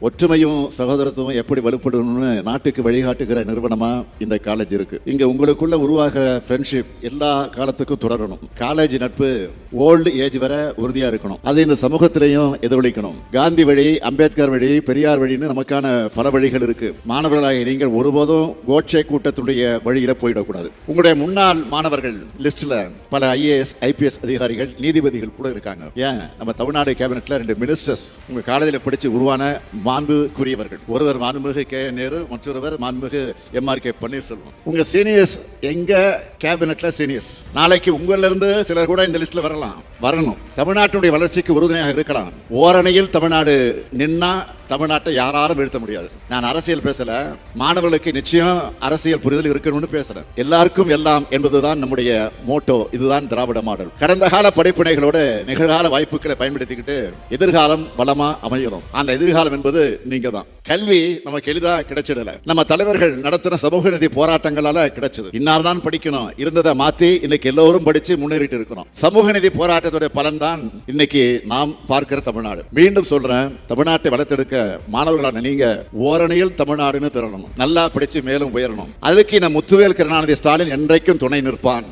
ஒற்றுமையும் சகோதரத்துவம் எப்படி வலுப்படணும்னு நாட்டுக்கு வழிகாட்டுகிற நிறுவனமா இந்த காலேஜ் இருக்கு. இங்க உங்களுக்குள்ள உருவாகிற ஃப்ரெண்ட்ஷிப் எல்லா காலத்துக்கும் தொடரணும். காலேஜ் நட்பு ஓல்டு ஏஜ் வரை உறுதியா இருக்கணும். அது இந்த சமூகத்திலையும் எதிரொலிக்கணும். காந்தி வழி அம்பேத்கர் வழி பெரியார் வழின்னு நமக்கான பல வழிகள் இருக்கு. மாணவர்களாக நீங்கள் ஒருபோதும் கோட்சே கூட்டத்துடைய வழியில போயிடக்கூடாது. உங்களுடைய முன்னாள் மாணவர்கள் லிஸ்ட்ல பல ஐஏஎஸ் ஐபிஎஸ் அதிகாரிகள் நீதிபதிகள் கூட இருக்காங்க. ஏன்? நம்ம தமிழ்நாடு கேபினெட்ல ரெண்டு மினிஸ்டர்ஸ் உங்க காலேஜில் படிச்சு உருவான மாண்புக்குரியவர்கள். ஒருவர் மாண்புமிகு கே. நேரு மற்றொருவர் மாண்புமிகு எம்ஆர் கே. பன்னீர்செல்வம். உங்க சீனியர்ஸ் எங்க கேபினட்ல சீனியர்ஸ்? நாளைக்கு உங்கள்ல இருந்து சிலர் கூட இந்த லிஸ்ட்ல வரலாம். வரணும். தமிழ்நாட்டுடைய வளர்ச்சிக்கு உறுதுணையாக இருக்கலாம். ஓரணையில் தமிழ்நாடு நின்னா தமிழ்நாட்டை யாராலும் வீழ்த்த முடியாது. நான் அரசியல் பேசல. மாணவர்களுக்கு நிச்சயம் அரசியல் புரிதல் இருக்கணும்னு பேசுறேன் எல்லாருக்கும் எல்லாம் என்பதுதான் நம்முடைய மோட்டோ. இதுதான் திராவிட மாடல். கடந்த கால படிப்பினைகளோட நிகழ்கால வாய்ப்புகளை பயன்படுத்திக்கிட்டு எதிர்காலம் வளமா அமையணும். அந்த எதிர்காலம் என்பது நீங்க தான் கல்வி நமக்கு எளிதா கிடைச்சிடல. நம்ம தலைவர்கள் நடத்தின சமூக நிதி போராட்டங்களால கிடைச்சது. இன்னார் தான் படிக்கணும். இருந்ததை மாத்தி இன்னைக்கு எல்லோரும் படிச்சு முன்னேறிட்டு இருக்கிறோம். சமூக நிதி போராட்டத்துடைய பலன் தான் இன்னைக்கு நாம் பார்க்கிற தமிழ்நாடு. மீண்டும் சொல்றேன். தமிழ்நாட்டை வளர்த்தெடுக்க மாணவர்களான நீங்க ஓரணியில் தமிழ்நாடுன்னு திரளணும். நல்லா படிச்சு மேலும் உயரணும். அதுக்கு இந்த முத்துவேல் கருணாநிதி ஸ்டாலின் என்றைக்கும் துணை நிற்பான்.